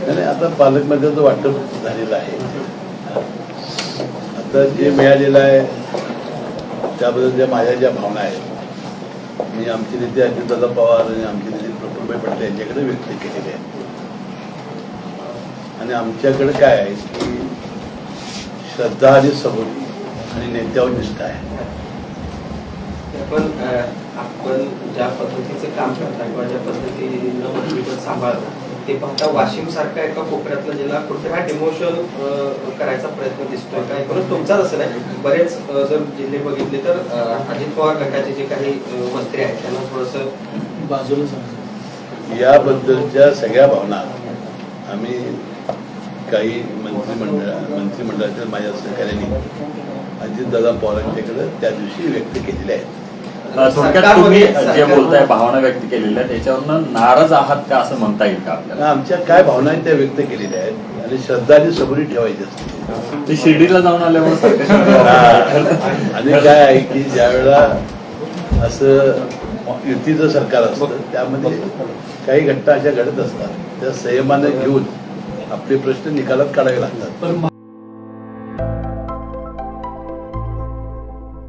नाही आता पालकमंत्र्याचं वाटप झालेलं आहे. आता जे मिळालेलं आहे त्याबद्दल ज्या माझ्या ज्या भावना आहेत मी आमचे नेते अजितदादा पवार आणि आमचे नेते प्रफुल्लभाई पटेल यांच्याकडे व्यक्त केलेले आहेत. आणि आमच्याकडे काय आहे की श्रद्धा आणि सबुरी आणि नेत्यावर निष्ठा आहे. पण आपण ज्या पद्धतीचं काम करता किंवा ज्या पद्धतीनं मंत्रिपद सांभाळता ते पाहता वाशिम सारखा एका कोपऱ्यातला जिल्हा कुठे हा डिमोशन करायचा प्रयत्न दिसतोय. का एकूणच तुमचाच असं नाही बरेच जर जिल्हे बघितले तर अजित पवार गटाचे जे काही मंत्री आहेत त्यांना थोडंसं बाजूला सांगा. याबद्दलच्या सगळ्या भावना आम्ही काही मंत्रिमंडळ मंत्रिमंडळातील माझ्या सहकार्याने अजितदादा पवारांच्याकडे त्या दिवशी व्यक्त केलेल्या आहेत. थोडक्यात तुम्ही जे बोलताय भावना व्यक्त केलेल्या आहेत त्याच्यावरनं नाराज आहात का असं म्हणता येईल का आपल्याला? आमच्या काय भावना आहेत त्या व्यक्त केलेल्या आहेत आणि श्रद्धा आणि सबुरी ठेवायची असते. ते शिर्डीला जाऊन आल्यामुळे. आणि काय आहे की ज्यावेळेला असं युतीचं सरकार असतं त्यामध्ये काही घटना अशा घडत असतात त्या संयमानं घेऊन आपले प्रश्न निकालात काढावे लागतात. पण